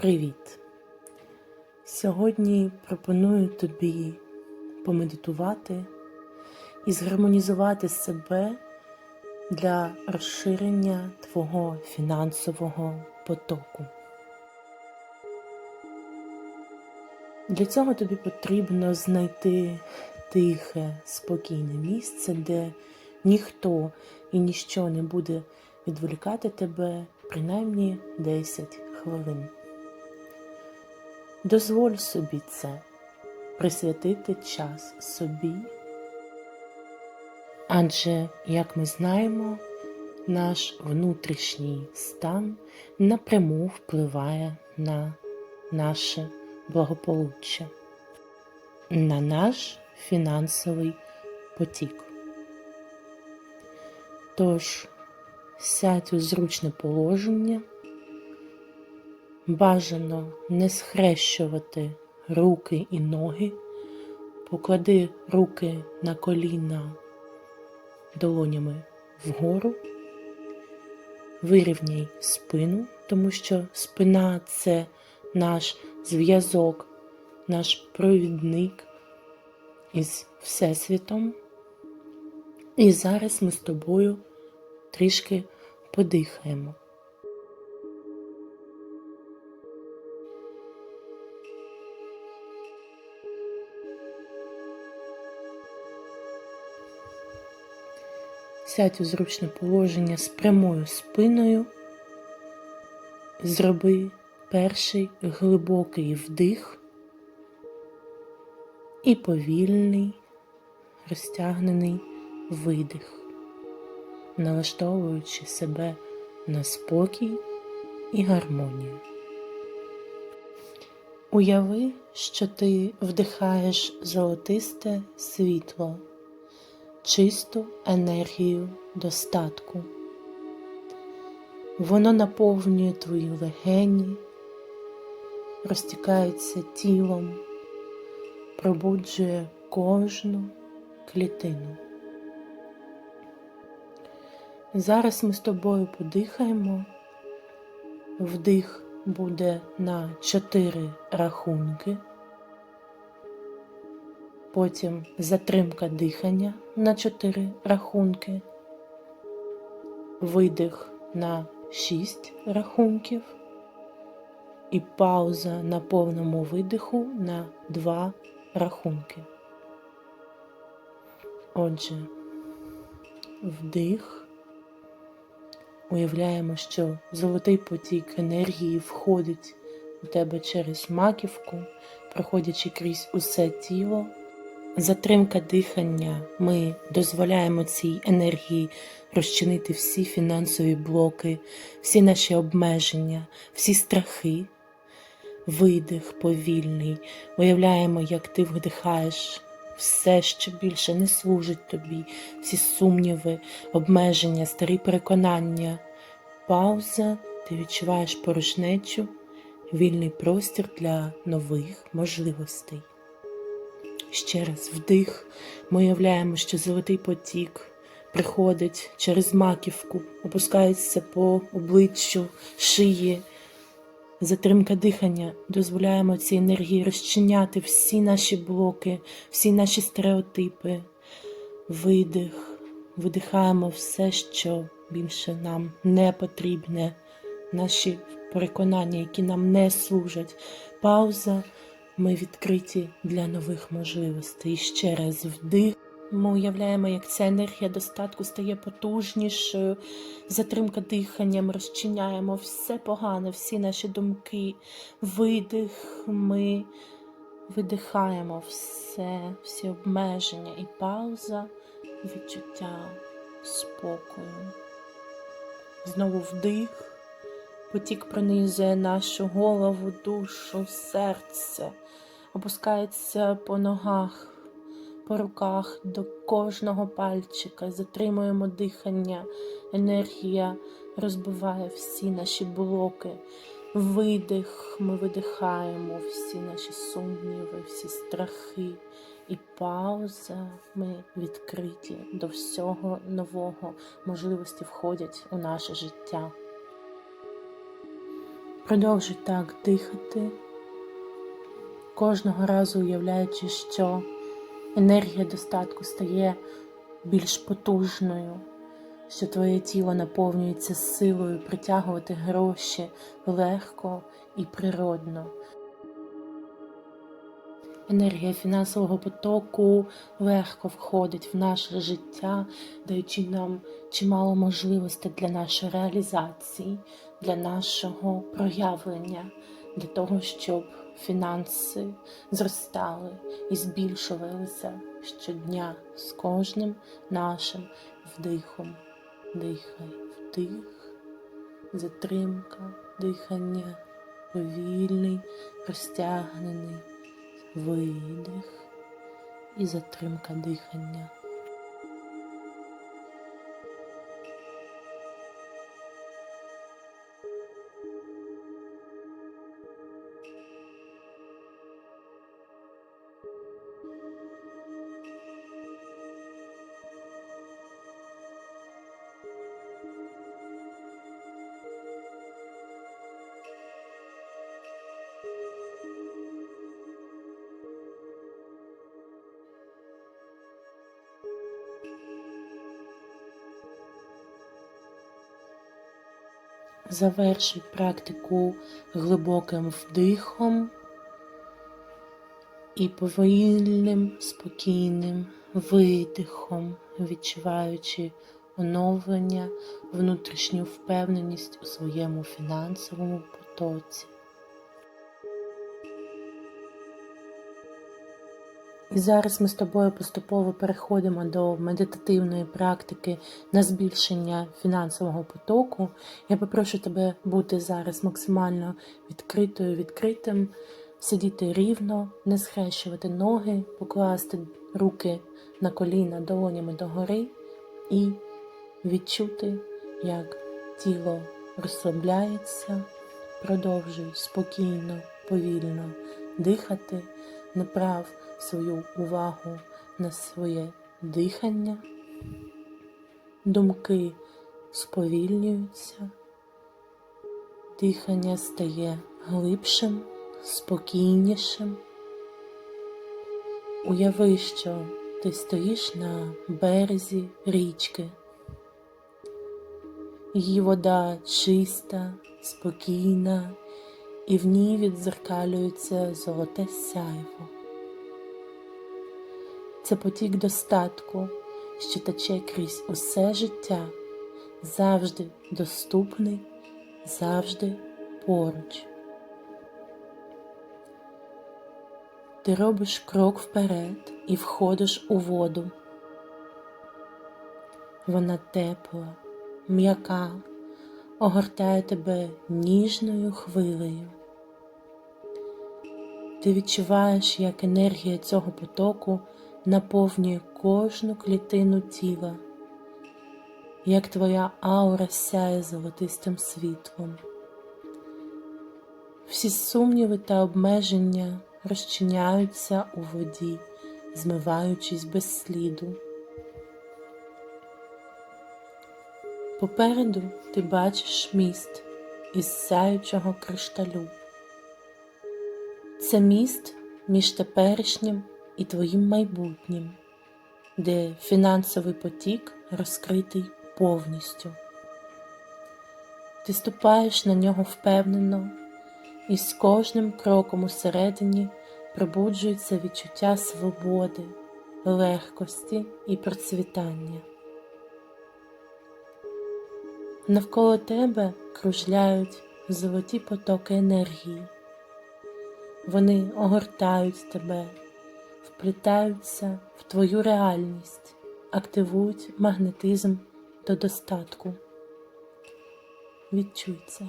Привіт! Сьогодні пропоную тобі помедитувати і згармонізувати себе для розширення твого фінансового потоку. Для цього тобі потрібно знайти тихе, спокійне місце, де ніхто і ніщо не буде відволікати тебе принаймні 10 хвилин. Дозволь собі це присвятити час собі, адже, як ми знаємо, наш внутрішній стан напряму впливає на наше благополуччя, на наш фінансовий потік. Тож сядь у зручне положення. Бажано не схрещувати руки і ноги, поклади руки на коліна долонями вгору, вирівняй спину, тому що спина це наш зв'язок, наш провідник із Всесвітом. І зараз ми з тобою трішки подихаємо. Сядь у зручне положення з прямою спиною. Зроби перший глибокий вдих і повільний, розтягнений видих, налаштовуючи себе на спокій і гармонію. Уяви, що ти вдихаєш золотисте світло чисту енергію достатку. Воно наповнює твої легені, розтікається тілом, пробуджує кожну клітину. Зараз ми з тобою подихаємо. Вдих буде на чотири рахунки потім затримка дихання на 4 рахунки, видих на 6 рахунків і пауза на повному видиху на 2 рахунки. Отже, вдих. Уявляємо, що золотий потік енергії входить у тебе через маківку, проходячи крізь усе тіло. Затримка дихання. Ми дозволяємо цій енергії розчинити всі фінансові блоки, всі наші обмеження, всі страхи. Видих повільний. Уявляємо, як ти вдихаєш все, що більше не служить тобі, всі сумніви, обмеження, старі переконання. Пауза, ти відчуваєш порожнечу, вільний простір для нових можливостей. Ще раз вдих. Ми уявляємо, що золотий потік приходить через маківку, опускається по обличчю, шиї. Затримка дихання дозволяємо цій енергії розчиняти всі наші блоки, всі наші стереотипи. Видих, видихаємо все, що більше нам не потрібне, наші переконання, які нам не служать. Пауза. Ми відкриті для нових можливостей. І ще раз вдих. Ми уявляємо, як ця енергія достатку стає потужнішою. Затримка дихання, ми розчиняємо все погане, всі наші думки. Видих, ми видихаємо все, всі обмеження і пауза, відчуття спокою. Знову вдих. Потік пронизує нашу голову, душу, серце, опускається по ногах, по руках до кожного пальчика, затримуємо дихання, енергія розбиває всі наші блоки. Видих, ми видихаємо всі наші сумніви, всі страхи. І пауза, ми відкриті до всього нового, можливості входять у наше життя. Продовжуй так дихати, кожного разу уявляючи, що енергія достатку стає більш потужною, що твоє тіло наповнюється силою притягувати гроші легко і природно. Енергія фінансового потоку легко входить в наше життя, даючи нам чимало можливостей для нашої реалізації, для нашого проявлення, для того, щоб фінанси зростали і збільшувалися щодня з кожним нашим вдихом. Дихай вдих, затримка, дихання, повільний, розтягнений видих і затримка дихання. Завершуй практику глибоким вдихом і повільним, спокійним видихом, відчуваючи оновлення, внутрішню впевненість у своєму фінансовому потоці. І зараз ми з тобою поступово переходимо до медитативної практики на збільшення фінансового потоку. Я попрошу тебе бути зараз максимально відкритою, відкритим, сидіти рівно, не схрещувати ноги, покласти руки на коліна долонями догори і відчути, як тіло розслабляється. Продовжуй спокійно, повільно дихати, направ свою увагу на своє дихання, думки сповільнюються, дихання стає глибшим, спокійнішим. Уяви, що ти стоїш на березі річки. Її вода чиста, спокійна, і в ній відзеркалюється золоте сяйво. Це потік достатку, що тече крізь усе життя, завжди доступний, завжди поруч. Ти робиш крок вперед і входиш у воду. Вона тепла, м'яка, огортає тебе ніжною хвилею. Ти відчуваєш, як енергія цього потоку наповнює кожну клітину тіла, як твоя аура сяє золотистим світлом. Всі сумніви та обмеження розчиняються у воді, змиваючись без сліду. Попереду ти бачиш міст із сяючого кришталю. Це міст між теперішнім і твоїм майбутнім, де фінансовий потік розкритий повністю. Ти ступаєш на нього впевнено, і з кожним кроком усередині пробуджується відчуття свободи, легкості і процвітання. Навколо тебе кружляють золоті потоки енергії. Вони огортають тебе, вплітаються в твою реальність, активують магнетизм до достатку. Відчуй це.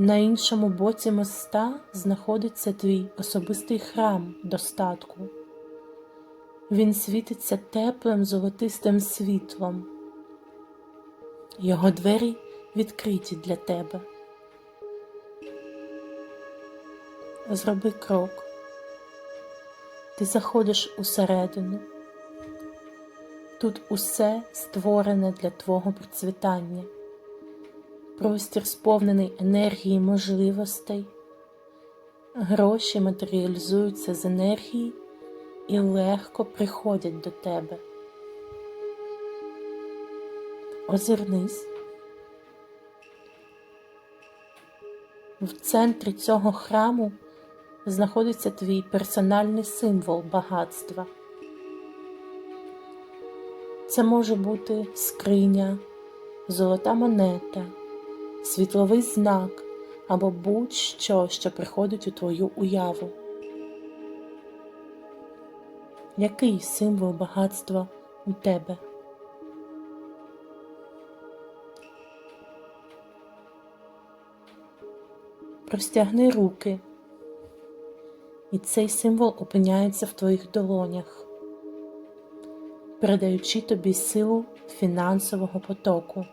На іншому боці моста знаходиться твій особистий храм достатку. Він світиться теплим золотистим світлом. Його двері відкриті для тебе. зроби крок. Ти заходиш усередину. Тут усе створене для твого процвітання. Простір сповнений енергії можливостей. Гроші матеріалізуються з енергії і легко приходять до тебе. Озирнись. В центрі цього храму знаходиться твій персональний символ багатства. Це може бути скриня, золота монета, світловий знак або будь-що, що приходить у твою уяву. Який символ багатства у тебе? Простягни руки, і цей символ опиняється в твоїх долонях, передаючи тобі силу фінансового потоку.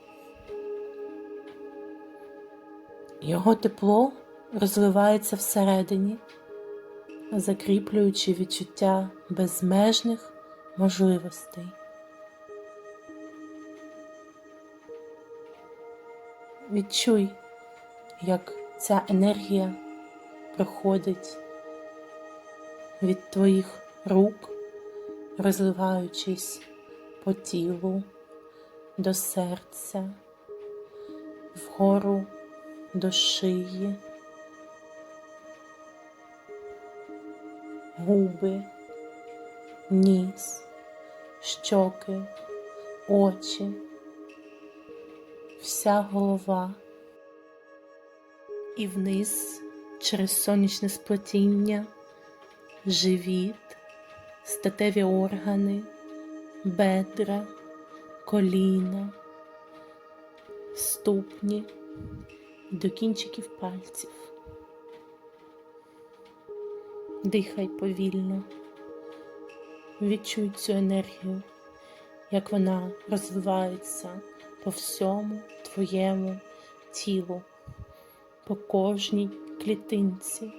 Його тепло розливається всередині, закріплюючи відчуття безмежних можливостей. Відчуй, як ця енергія проходить від твоїх рук, розливаючись по тілу до серця, вгору до шиї, губи, ніс, щоки, очі, вся голова і вниз через сонячне сплетіння, живіт, статеві органи, бедра, коліна, ступні до кінчиків пальців. Дихай повільно, відчуй цю енергію, як вона розвивається по всьому твоєму тілу по кожній клітинці.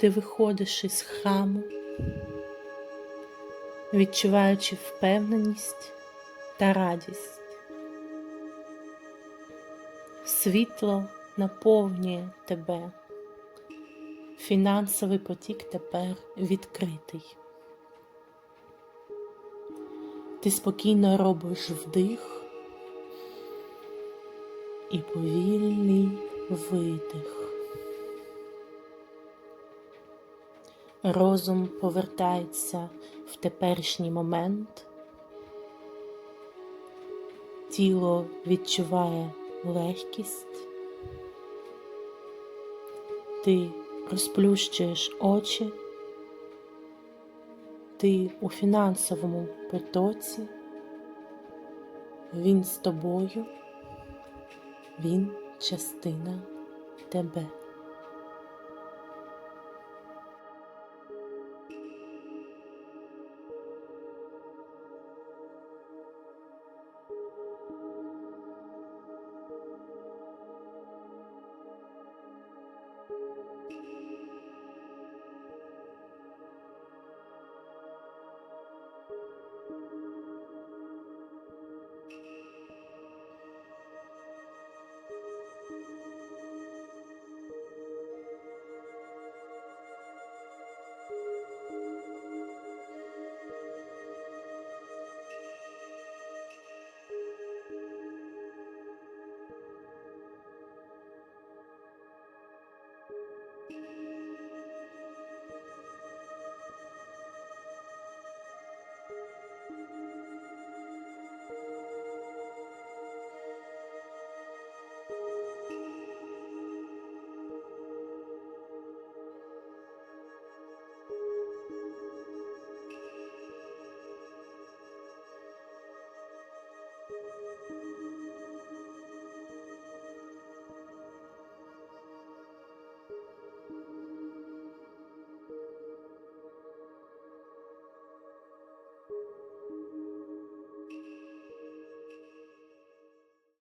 Ти виходиш із храму, відчуваючи впевненість та радість. Світло наповнює тебе. Фінансовий потік тепер відкритий. Ти спокійно робиш вдих і повільний видих. Розум повертається в теперішній момент, тіло відчуває легкість, ти розплющуєш очі, ти у фінансовому потоці, він з тобою, він частина тебе.